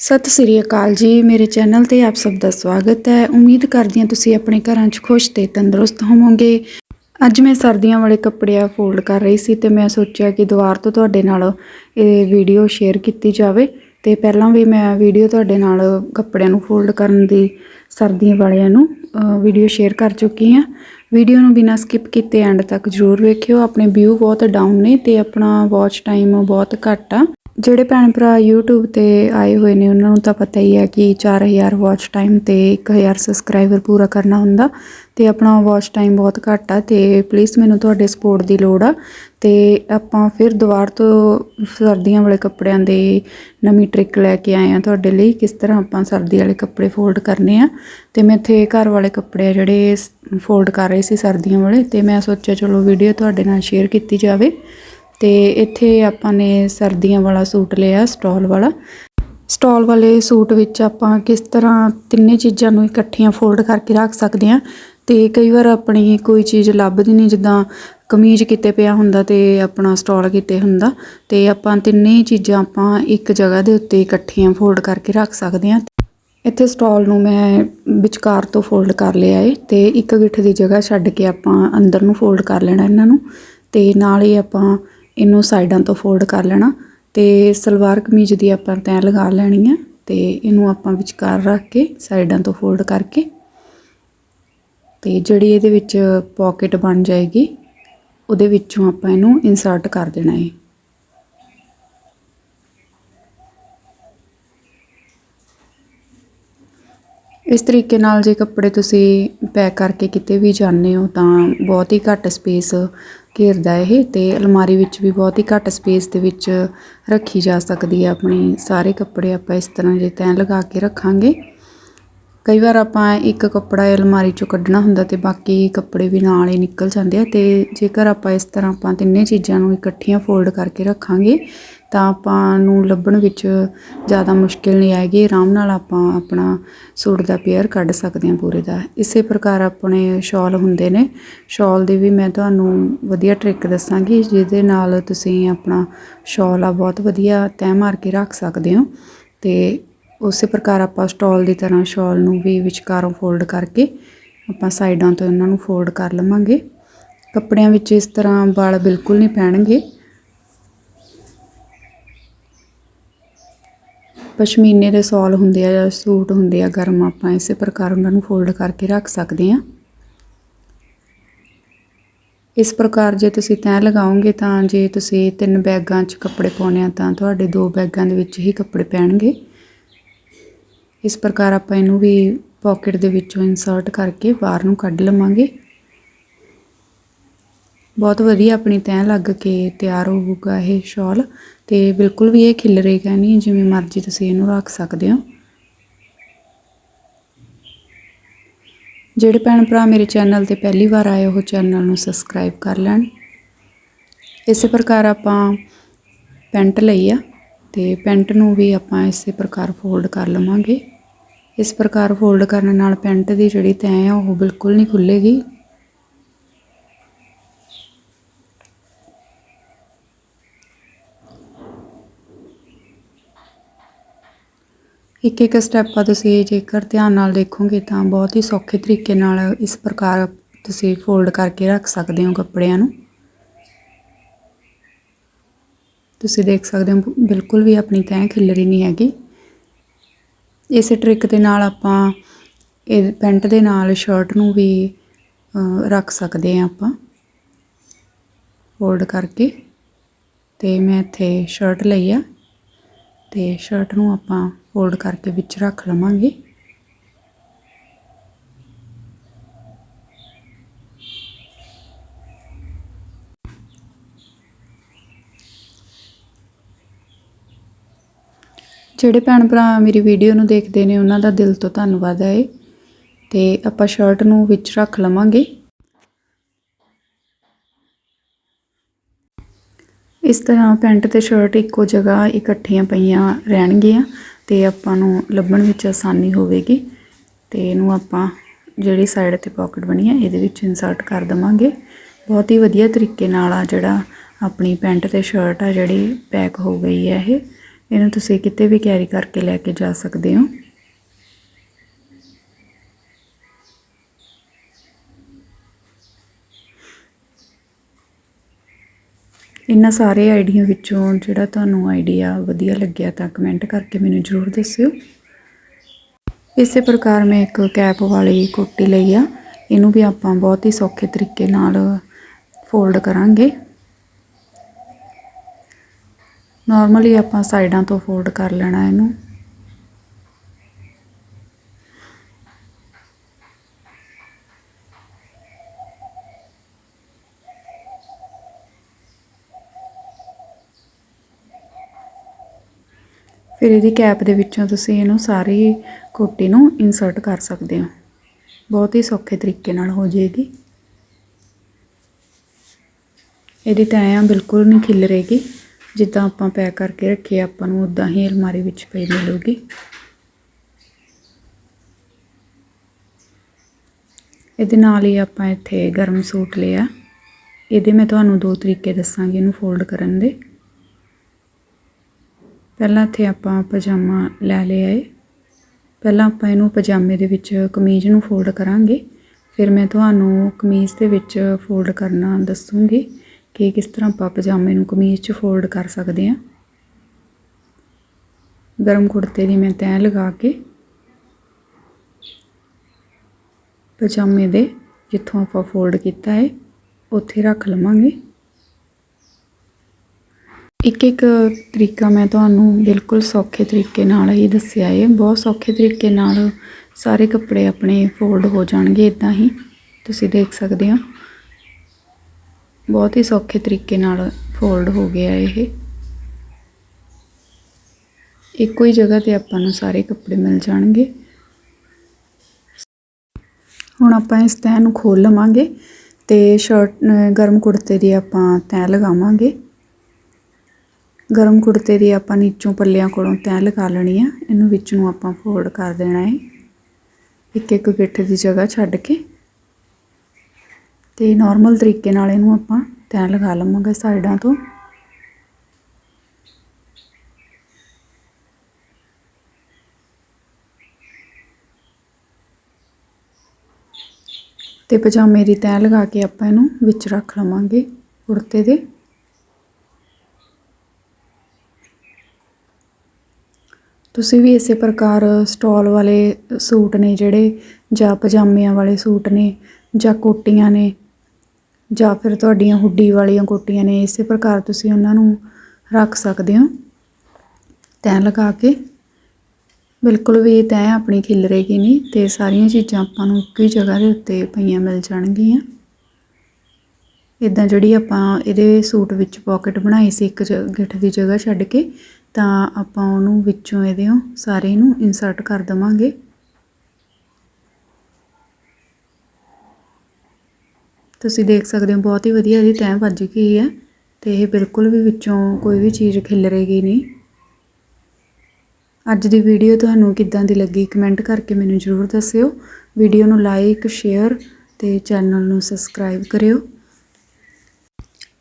ਸਤਿ ਸ੍ਰੀ ਅਕਾਲ ਜੀ, ਮੇਰੇ ਚੈਨਲ ਤੇ ਆਪ ਸਭ ਦਾ ਸਵਾਗਤ ਹੈ। ਉਮੀਦ ਕਰਦੀ ਹਾਂ ਤੁਸੀਂ ਆਪਣੇ ਘਰਾਂ 'ਚ ਖੁਸ਼ ਤੇ ਤੰਦਰੁਸਤ ਹੋਵੋਗੇ। ਅੱਜ ਮੈਂ ਸਰਦੀਆਂ ਵਾਲੇ ਕੱਪੜੇ ਆ ਫੋਲਡ ਕਰ ਰਹੀ ਸੀ ਤੇ ਮੈਂ ਸੋਚਿਆ ਕਿ ਦੁਬਾਰ ਤੋਂ ਤੁਹਾਡੇ ਨਾਲ ਇਹ ਵੀਡੀਓ ਸ਼ੇਅਰ ਕੀਤੀ ਜਾਵੇ ਤੇ ਪਹਿਲਾਂ ਵੀ ਮੈਂ ਵੀਡੀਓ ਤੁਹਾਡੇ ਨਾਲ ਕੱਪੜਿਆਂ ਨੂੰ ਫੋਲਡ ਕਰਨ ਦੀ ਸਰਦੀਆਂ ਵਾਲਿਆਂ ਨੂੰ ਵੀਡੀਓ ਸ਼ੇਅਰ ਕਰ ਚੁੱਕੀ ਹਾਂ। ਵੀਡੀਓ ਨੂੰ ਬਿਨਾਂ ਸਕਿਪ ਕੀਤੇ ਐਂਡ ਤੱਕ ਜ਼ਰੂਰ ਵੇਖਿਓ। ਆਪਣੇ ਵਿਊ ਬਹੁਤ ਡਾਊਨ ਨੇ ਤੇ ਆਪਣਾ ਵਾਚ ਟਾਈਮ ਬਹੁਤ ਘੱਟ ਆ। ਜਿਹੜੇ ਭੈਣ ਭਰਾ YouTube ਤੇ ਆਏ ਹੋਏ ਨੇ, ਉਹਨਾਂ ਨੂੰ ਤਾਂ ਪਤਾ ਹੀ ਹੈ ਕਿ 4000 ਵਾਚ ਟਾਈਮ ਤੇ 1000 ਸਬਸਕ੍ਰਾਈਬਰ ਪੂਰਾ ਕਰਨਾ ਹੁੰਦਾ ਤੇ ਆਪਣਾ ਵਾਚ ਟਾਈਮ ਬਹੁਤ ਘੱਟ ਆ ਤੇ ਪਲੀਜ਼ ਮੈਨੂੰ ਤੁਹਾਡੇ ਸਪੋਰਟ ਦੀ ਲੋੜ ਆ ਤੇ ਆਪਾਂ ਫਿਰ ਦੁਬਾਰ ਤੋਂ ਸਰਦੀਆਂ ਵਾਲੇ ਕੱਪੜਿਆਂ ਦੇ ਨਵੀਂ ਟ੍ਰਿਕ ਲੈ ਕੇ ਆਏ ਆ ਤੁਹਾਡੇ ਲਈ, ਕਿਸ ਤਰ੍ਹਾਂ ਆਪਾਂ ਸਰਦੀ ਵਾਲੇ ਕੱਪੜੇ ਫੋਲਡ ਕਰਨੇ ਆ ਤੇ ਮੈਂ ਇੱਥੇ ਘਰ ਵਾਲੇ ਕੱਪੜੇ ਆ ਜਿਹੜੇ ਫੋਲਡ ਕਰ ਰਹੀ ਸੀ ਸਰਦੀਆਂ ਵਾਲੇ ਤੇ ਮੈਂ ਸੋਚਿਆ ਚਲੋ ਵੀਡੀਓ ਤੁਹਾਡੇ ਨਾਲ ਸ਼ੇਅਰ ਕੀਤੀ ਜਾਵੇ। ਤੇ ਇੱਥੇ ਆਪਾਂ ਨੇ ਸਰਦੀਆਂ ਵਾਲਾ ਸੂਟ ਲਿਆ, ਸਟਾਲ ਵਾਲਾ। ਸਟਾਲ ਵਾਲੇ ਸੂਟ ਵਿੱਚ ਆਪਾਂ ਕਿਸ ਤਰ੍ਹਾਂ ਤਿੰਨੇ ਚੀਜ਼ਾਂ ਨੂੰ ਇਕੱਠੀਆਂ ਫੋਲਡ ਕਰਕੇ ਰੱਖ ਸਕਦੇ ਹਾਂ ਤੇ ਕਈ ਵਾਰ ਆਪਣੀ ਕੋਈ ਚੀਜ਼ ਲੱਭਦੀ ਨਹੀਂ, ਜਿੱਦਾਂ ਕਮੀਜ਼ ਕਿਤੇ ਪਿਆ ਹੁੰਦਾ ਤੇ ਆਪਣਾ ਸਟਾਲ ਕਿਤੇ ਹੁੰਦਾ ਤੇ ਆਪਾਂ ਤਿੰਨੇ ਚੀਜ਼ਾਂ ਆਪਾਂ ਇੱਕ ਜਗ੍ਹਾ ਦੇ ਉੱਤੇ ਇਕੱਠੀਆਂ ਫੋਲਡ ਕਰਕੇ ਰੱਖ ਸਕਦੇ ਹਾਂ। ਇੱਥੇ ਸਟਾਲ ਨੂੰ ਮੈਂ ਵਿਚਕਾਰ ਤੋਂ ਫੋਲਡ ਕਰ ਲਿਆ ਏ ਤੇ ਇੱਕ ਗਿੱਠ ਦੀ ਜਗ੍ਹਾ ਛੱਡ ਕੇ ਆਪਾਂ ਅੰਦਰ ਨੂੰ ਫੋਲਡ ਕਰ ਲੈਣਾ ਇਹਨਾਂ ਨੂੰ ਤੇ ਨਾਲ ਹੀ ਆਪਾਂ ਇਹਨੂੰ ਸਾਈਡਾਂ ਤੋਂ ਫੋਲਡ ਕਰ ਲੈਣਾ ਤੇ ਸਲਵਾਰ ਕਮੀਜ਼ ਦੀ ਆਪਾਂ ਤੈਅ ਲਗਾ ਲੈਣੀ ਆ ਤੇ ਇਹਨੂੰ ਆਪਾਂ ਵਿਚਕਾਰ ਰੱਖ ਕੇ ਸਾਈਡਾਂ ਤੋਂ ਫੋਲਡ ਕਰਕੇ ਤੇ ਜਿਹੜੀ ਇਹਦੇ ਵਿੱਚ ਪਾਕਟ ਬਣ ਜਾਏਗੀ, ਉਹਦੇ ਵਿੱਚੋਂ ਆਪਾਂ ਇਹਨੂੰ ਇਨਸਰਟ ਕਰ ਦੇਣਾ ਹੈ ਇਸ ਤਰੀਕੇ ਨਾਲ ਜੇ ਕੱਪੜੇ ਤੁਸੀਂ ਪੈਕ ਕਰਕੇ ਕਿਤੇ ਵੀ ਜਾਂਦੇ ਹੋ ਤਾਂ ਬਹੁਤ ਹੀ ਘੱਟ ਸਪੇਸ ਘੇਰਦਾ ਇਹ ਤੇ ਅਲਮਾਰੀ ਵਿੱਚ ਵੀ ਬਹੁਤ ਹੀ ਘੱਟ ਸਪੇਸ ਦੇ ਵਿੱਚ ਰੱਖੀ ਜਾ ਸਕਦੀ ਹੈ। ਆਪਣੀ ਸਾਰੇ ਕੱਪੜੇ ਆਪਾਂ ਇਸ ਤਰ੍ਹਾਂ ਜੇ ਤੈਅ ਲਗਾ ਕੇ ਰੱਖਾਂਗੇ। ਕਈ ਵਾਰ ਆਪਾਂ ਇੱਕ ਕੱਪੜਾ ਅਲਮਾਰੀ ਚੋਂ ਕੱਢਣਾ ਹੁੰਦਾ ਅਤੇ ਬਾਕੀ ਕੱਪੜੇ ਵੀ ਨਾਲ ਹੀ ਨਿਕਲ ਜਾਂਦੇ ਆ ਅਤੇ ਜੇਕਰ ਆਪਾਂ ਇਸ ਤਰ੍ਹਾਂ ਆਪਾਂ ਤਿੰਨੇ ਚੀਜ਼ਾਂ ਨੂੰ ਇਕੱਠੀਆਂ ਫੋਲਡ ਕਰਕੇ ਰੱਖਾਂਗੇ, ਤਾਂ ਆਪਾਂ ਨੂੰ ਲੱਭਣ ਵਿੱਚ ਜ਼ਿਆਦਾ ਮੁਸ਼ਕਿਲ ਨਹੀਂ ਆਏਗੀ, ਆਰਾਮ ਨਾਲ ਆਪਾਂ ਆਪਣਾ ਸੂਟ ਦਾ ਪੇਅਰ ਕੱਢ ਸਕਦੇ ਹਾਂ ਪੂਰੇ ਦਾ। ਇਸੇ ਪ੍ਰਕਾਰ ਆਪਣੇ ਸ਼ਾਲ ਹੁੰਦੇ ਨੇ। ਸ਼ਾਲ ਦੇ ਵੀ ਮੈਂ ਤੁਹਾਨੂੰ ਵਧੀਆ ਟ੍ਰਿਕ ਦੱਸਾਂਗੀ, ਜਿਹਦੇ ਨਾਲ ਤੁਸੀਂ ਆਪਣਾ ਸ਼ਾਲ ਆ ਬਹੁਤ ਵਧੀਆ ਤੈਅ ਮਾਰ ਕੇ ਰੱਖ ਸਕਦੇ ਹੋ ਅਤੇ ਉਸੇ ਪ੍ਰਕਾਰ ਆਪਾਂ ਸਟਾਲ ਦੀ ਤਰ੍ਹਾਂ ਸ਼ਾਲ ਨੂੰ ਵੀ ਵਿਚਕਾਰੋਂ ਫੋਲਡ ਕਰਕੇ ਆਪਾਂ ਸਾਈਡਾਂ ਤੋਂ ਇਹਨਾਂ ਨੂੰ ਫੋਲਡ ਕਰ ਲਵਾਂਗੇ। ਕੱਪੜਿਆਂ ਵਿੱਚ ਇਸ ਤਰ੍ਹਾਂ ਵਾਲ ਬਿਲਕੁਲ ਨਹੀਂ ਪੈਣਗੇ। ਪਸ਼ਮੀਨੇ ਦੇ ਸੌਲ ਹੁੰਦੇ ਆ ਜਾਂ ਸੂਟ ਹੁੰਦੇ ਆ, ਗਰਮ ਆਪਾਂ ਇਸੇ ਪ੍ਰਕਾਰ ਉਹਨਾਂ ਨੂੰ ਫੋਲਡ ਕਰਕੇ ਰੱਖ ਸਕਦੇ ਹਾਂ। ਇਸ ਪ੍ਰਕਾਰ ਜੇ ਤੁਸੀਂ ਤੈਅ ਲਗਾਓਗੇ ਤਾਂ ਜੇ ਤੁਸੀਂ ਤਿੰਨ ਬੈਗਾਂ 'ਚ ਕੱਪੜੇ ਪਾਉਣੇ ਆ ਤਾਂ ਤੁਹਾਡੇ ਦੋ ਬੈਗਾਂ ਦੇ ਵਿੱਚ ਹੀ ਕੱਪੜੇ ਪੈਣਗੇ। ਇਸ ਪ੍ਰਕਾਰ ਆਪਾਂ ਇਹਨੂੰ ਵੀ ਪਾਕਟ ਦੇ ਵਿੱਚੋਂ ਇਨਸਰਟ ਕਰਕੇ ਬਾਹਰ ਨੂੰ ਕੱਢ ਲਵਾਂਗੇ। ਬਹੁਤ ਵਧੀਆ ਆਪਣੀ ਤੈਅ ਲੱਗ ਕੇ ਤਿਆਰ ਹੋਊਗਾ ਇਹ ਸ਼ਾਲ ਤੇ ਬਿਲਕੁਲ ਵੀ ਇਹ ਖਿਲਰੇਗਾ ਨਹੀਂ, ਜਿਵੇਂ ਮਰਜ਼ੀ ਤੁਸੀਂ ਇਹਨੂੰ ਰੱਖ ਸਕਦੇ ਹੋ। ਜਿਹੜੇ ਭੈਣ ਭਰਾ ਮੇਰੇ ਚੈਨਲ ਤੇ ਪਹਿਲੀ ਵਾਰ ਆਏ, ਉਹ ਚੈਨਲ ਨੂੰ ਸਬਸਕ੍ਰਾਈਬ ਕਰ ਲੈਣ। ਇਸੇ ਪ੍ਰਕਾਰ ਆਪਾਂ ਪੈਂਟ ਲਈ ਆ। ਤੇ ਪੈਂਟ ਨੂੰ ਵੀ ਆਪਾਂ ਇਸੇ ਪ੍ਰਕਾਰ ਫੋਲਡ ਕਰ ਲਵਾਂਗੇ। ਇਸ ਪ੍ਰਕਾਰ ਫੋਲਡ ਕਰਨ ਨਾਲ ਪੈਂਟ ਦੀ ਜਿਹੜੀ ਤੈਅ ਆ, ਉਹ ਬਿਲਕੁਲ ਨਹੀਂ ਖੁੱਲੇਗੀ ਇੱਕ ਇੱਕ ਸਟੈਪ ਆ ਤੁਸੀਂ ਜੇਕਰ ਧਿਆਨ ਨਾਲ ਦੇਖੋਗੇ ਤਾਂ ਬਹੁਤ ਹੀ ਸੌਖੇ ਤਰੀਕੇ ਨਾਲ ਇਸ ਪ੍ਰਕਾਰ ਤੁਸੀਂ ਫੋਲਡ ਕਰਕੇ ਰੱਖ ਸਕਦੇ ਹੋ ਕੱਪੜਿਆਂ ਨੂੰ। ਤੁਸੀਂ ਦੇਖ ਸਕਦੇ ਹੋ, ਬਿਲਕੁਲ ਵੀ ਆਪਣੀ ਤੈਅ ਖਿਲਰੀ ਨਹੀਂ ਹੈਗੀ। ਇਸੇ ਟ੍ਰਿਕ ਦੇ ਨਾਲ ਆਪਾਂ ਇਹ ਪੈਂਟ ਦੇ ਨਾਲ ਸ਼ਰਟ ਨੂੰ ਵੀ ਰੱਖ ਸਕਦੇ ਆ ਆਪਾਂ। ਫੋਲਡ ਕਰਕੇ। ਤੇ ਮੈਂ ਇੱਥੇ ਸ਼ਰਟ ਲਈ ਆ। ਤੇ ਸ਼ਰਟ ਨੂੰ ਆਪਾਂ ਫੋਲਡ ਕਰਕੇ ਵਿੱਚ ਰੱਖ ਲਵਾਂਗੇ। ਜਿਹੜੇ ਭੈਣ ਭਰਾ ਮੇਰੀ ਵੀਡੀਓ ਨੂੰ ਦੇਖਦੇ ਨੇ, ਉਹਨਾਂ ਦਾ ਦਿਲ ਤੋਂ ਧੰਨਵਾਦ ਹੈ ਤੇ ਆਪਾਂ ਸ਼ਰਟ ਨੂੰ ਵਿੱਚ ਰੱਖ ਲਵਾਂਗੇ। ਇਸ ਤਰ੍ਹਾਂ ਪੈਂਟ ਤੇ ਸ਼ਰਟ ਇੱਕੋ ਜਗ੍ਹਾ ਇਕੱਠੀਆਂ ਪਈਆਂ ਰਹਿਣਗੀਆਂ ਤੇ ਆਪਾਂ ਨੂੰ ਲੱਭਣ ਵਿੱਚ ਆਸਾਨੀ ਹੋਵੇਗੀ। ਤੇ ਇਹਨੂੰ ਆਪਾਂ ਜਿਹੜੀ ਸਾਈਡ ਤੇ ਪਾਕਟ ਬਣੀ ਹੈ ਇਹਦੇ ਵਿੱਚ ਇਨਸਰਟ ਕਰ ਦਵਾਂਗੇ। ਬਹੁਤ ਹੀ ਵਧੀਆ ਤਰੀਕੇ ਨਾਲ ਆ ਜਿਹੜਾ ਆਪਣੀ ਪੈਂਟ ਤੇ ਸ਼ਰਟ ਆ ਜਿਹੜੀ ਪੈਕ ਹੋ ਗਈ ਹੈ ਇਹ। ਇਹਨੂੰ ਤੁਸੀਂ ਕਿਤੇ ਵੀ ਕੈਰੀ ਕਰਕੇ ਲੈ ਕੇ ਜਾ ਸਕਦੇ ਹੋ। ਇਹਨਾਂ ਸਾਰੇ ਆਈਡੀਆ ਵਿੱਚੋਂ ਜਿਹੜਾ ਤੁਹਾਨੂੰ ਆਈਡੀਆ ਵਧੀਆ ਲੱਗਿਆ ਤਾਂ ਕਮੈਂਟ ਕਰਕੇ ਮੈਨੂੰ ਜ਼ਰੂਰ ਦੱਸਿਓ। ਇਸੇ ਪ੍ਰਕਾਰ ਮੈਂ ਇੱਕ ਕੈਪ ਵਾਲੀ ਕੋਟੀ ਲਈ ਆ। ਇਹਨੂੰ ਵੀ ਆਪਾਂ ਬਹੁਤ ਹੀ ਸੌਖੇ ਤਰੀਕੇ ਨਾਲ ਫੋਲਡ ਕਰਾਂਗੇ। ਨਾਰਮਲੀ ਆਪਾਂ ਸਾਈਡਾਂ ਤੋਂ ਫੋਲਡ ਕਰ ਲੈਣਾ ਇਹਨੂੰ। ਫਿਰ ਇਹਦੀ ਕੈਪ ਦੇ ਵਿੱਚੋਂ ਤੁਸੀਂ ਇਹਨੂੰ ਸਾਰੀ ਕੋਟੀ ਨੂੰ ਇਨਸਰਟ ਕਰ ਸਕਦੇ ਹੋ। ਬਹੁਤ ਹੀ ਸੌਖੇ ਤਰੀਕੇ ਨਾਲ ਹੋ ਜਾਏਗੀ। ਇਹਦੀ ਤੈਆਂ ਬਿਲਕੁਲ ਨਹੀਂ ਖਿਲਰੇਗੀ। ਜਿੱਦਾਂ ਆਪਾਂ ਪੈਕ ਕਰਕੇ ਰੱਖੀ, ਆਪਾਂ ਨੂੰ ਉਦਾਂ ਹੀ ਅਲਮਾਰੀ ਵਿੱਚ ਪਈ ਮਿਲੂਗੀ। ਇਹਦੇ ਨਾਲ ਹੀ ਆਪਾਂ ਇੱਥੇ ਗਰਮ ਸੂਟ ਲਿਆ। ਇਹਦੇ ਮੈਂ ਤੁਹਾਨੂੰ ਦੋ ਤਰੀਕੇ ਦੱਸਾਂਗੀ ਇਹਨੂੰ ਫੋਲਡ ਕਰਨ ਦੇ। ਪਹਿਲਾਂ ਇੱਥੇ ਆਪਾਂ ਪਜਾਮਾ ਲੈ ਲਿਆ ਏ। ਪਹਿਲਾਂ ਆਪਾਂ ਇਹਨੂੰ ਪਜਾਮੇ ਦੇ ਵਿੱਚ ਕਮੀਜ਼ ਨੂੰ ਫੋਲਡ ਕਰਾਂਗੇ। ਫਿਰ ਮੈਂ ਤੁਹਾਨੂੰ ਕਮੀਜ਼ ਦੇ ਵਿੱਚ ਫੋਲਡ ਕਰਨਾ ਦੱਸੂੰਗੀ। ਕਿ ਕਿਸ ਤਰ੍ਹਾਂ ਆਪਾਂ ਪਜਾਮੇ ਨੂੰ ਕਮੀਜ਼ 'ਚ ਫੋਲਡ ਕਰ ਸਕਦੇ ਹਾਂ। ਗਰਮ ਕੁੜਤੇ ਦੀ ਮੈਂ ਤੈਅ ਲਗਾ ਕੇ ਪਜਾਮੇ ਦੇ ਜਿੱਥੋਂ ਆਪਾਂ ਫੋਲਡ ਕੀਤਾ ਹੈ, ਉੱਥੇ ਰੱਖ ਲਵਾਂਗੇ। ਇੱਕ ਇੱਕ ਤਰੀਕਾ ਮੈਂ ਤੁਹਾਨੂੰ ਬਿਲਕੁਲ ਸੌਖੇ ਤਰੀਕੇ ਨਾਲ ਹੀ ਦੱਸਿਆ ਹੈ। ਬਹੁਤ ਸੌਖੇ ਤਰੀਕੇ ਨਾਲ ਸਾਰੇ ਕੱਪੜੇ ਆਪਣੇ ਫੋਲਡ ਹੋ ਜਾਣਗੇ ਇਦਾਂ ਹੀ ਤੁਸੀਂ ਦੇਖ ਸਕਦੇ ਹੋ। ਬਹੁਤ ਹੀ ਸੌਖੇ ਤਰੀਕੇ ਨਾਲ ਫੋਲਡ ਹੋ ਗਿਆ ਇਹ। ਇੱਕੋ ਹੀ ਜਗ੍ਹਾ ਤੇ ਆਪਾਂ ਨੂੰ ਸਾਰੇ ਕੱਪੜੇ ਮਿਲ ਜਾਣਗੇ। ਹੁਣ ਆਪਾਂ ਇਸ ਤੈਅ ਨੂੰ ਖੋਲ ਲਵਾਂਗੇ ਤੇ ਸ਼ਰਟ ਗਰਮ ਕੁੜਤੇ ਦੀ ਆਪਾਂ ਤੈਅ ਲਗਾਵਾਂਗੇ। ਗਰਮ ਕੁੜਤੇ ਦੀ ਆਪਾਂ ਨੀਚੋਂ ਪੱਲਿਆਂ ਕੋਲੋਂ ਤੈਅ ਲਗਾ ਲੈਣੀ ਆ। ਇਹਨੂੰ ਵਿੱਚ ਨੂੰ ਆਪਾਂ ਫੋਲਡ ਕਰ ਦੇਣਾ ਹੈ ਇੱਕ ਇੱਕ ਗਿੱਠ ਦੀ ਜਗ੍ਹਾ ਛੱਡ ਕੇ। ਤੇ ਨਾਰਮਲ ਤਰੀਕੇ ਨਾਲ ਇਹਨੂੰ ਆਪਾਂ ਤੈਅ ਲਗਾ ਲਵਾਂਗੇ ਸਾਈਡਾਂ ਤੋਂ। ਤੇ ਪਜਾਮੇ ਦੀ ਤੈਅ ਲਗਾ ਕੇ ਆਪਾਂ ਇਹਨੂੰ ਵਿੱਚ ਰੱਖ ਲਵਾਂਗੇ ਕੁੜਤੇ ਦੇ। ਤੁਸੀਂ ਵੀ ਇਸੇ ਪ੍ਰਕਾਰ ਸਟਾਲ ਵਾਲੇ ਸੂਟ ਨੇ ਜਿਹੜੇ ਜਾਂ ਪਜਾਮਿਆਂ ਵਾਲੇ ਸੂਟ ਨੇ ਜਾਂ ਕੋਟੀਆਂ ਨੇ ਜਾਂ ਫਿਰ ਤੁਹਾਡੀਆਂ ਹੁੱਡੀ ਵਾਲੀਆਂ ਕੋਟੀਆਂ ਨੇ ਇਸੇ ਪ੍ਰਕਾਰ ਤੁਸੀਂ ਉਹਨਾਂ ਨੂੰ ਰੱਖ ਸਕਦੇ ਹੋ। ਤੈਅ ਲਗਾ ਕੇ। ਬਿਲਕੁਲ ਵੀ ਤੈਅ ਆਪਣੀ ਖਿਲਰੇਗੀ ਨਹੀਂ ਤੇ ਸਾਰੀਆਂ ਚੀਜ਼ਾਂ ਆਪਾਂ ਨੂੰ ਇੱਕੋ ਹੀ ਜਗ੍ਹਾ ਦੇ ਉੱਤੇ ਪਈਆਂ ਮਿਲ ਜਾਣਗੀਆਂ। ਇਦਾਂ ਜਿਹੜੀ ਆਪਾਂ ਇਹਦੇ ਸੂਟ ਵਿੱਚ ਪਾਕਟ ਬਣਾਈ ਸੀ, ਇੱਕ ਜ- ਗਿੱਠ ਦੀ ਜਗ੍ਹਾ ਛੱਡ ਕੇ, ਤਾਂ ਆਪਾਂ ਉਹਨੂੰ ਵਿੱਚੋਂ ਇਹਦੇ ਸਾਰੇ ਨੂੰ ਇਨਸਰਟ ਕਰ ਦਵਾਂਗੇ। ਤੁਸੀਂ ਦੇਖ ਸਕਦੇ ਹੋ, ਬਹੁਤ ਹੀ ਵਧੀਆ ਇਹਦੀ ਤੈਅ ਵੱਜ ਗਈ ਹੈ ਤੇ ਇਹ ਬਿਲਕੁਲ ਵੀ ਵਿੱਚੋਂ ਕੋਈ ਵੀ ਚੀਜ਼ ਖਿਲਰੇਗੀ ਨਹੀਂ। ਅੱਜ ਦੀ ਵੀਡੀਓ ਤੁਹਾਨੂੰ ਕਿੱਦਾਂ ਦੀ ਲੱਗੀ ਕਮੈਂਟ ਕਰਕੇ ਮੈਨੂੰ ਜ਼ਰੂਰ ਦੱਸਿਓ। ਵੀਡੀਓ ਨੂੰ ਲਾਈਕ, ਸ਼ੇਅਰ ਤੇ ਚੈਨਲ ਨੂੰ ਸਬਸਕ੍ਰਾਈਬ ਕਰਿਓ।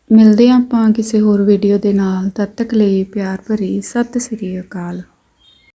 ਮਿਲਦੇ ਹਾਂ ਆਪਾਂ ਕਿਸੇ ਹੋਰ ਵੀਡੀਓ ਦੇ ਨਾਲ, ਤਦ ਤੱਕ ਲਈ ਪਿਆਰ ਭਰੀ ਸਤਿ ਸ੍ਰੀ ਅਕਾਲ।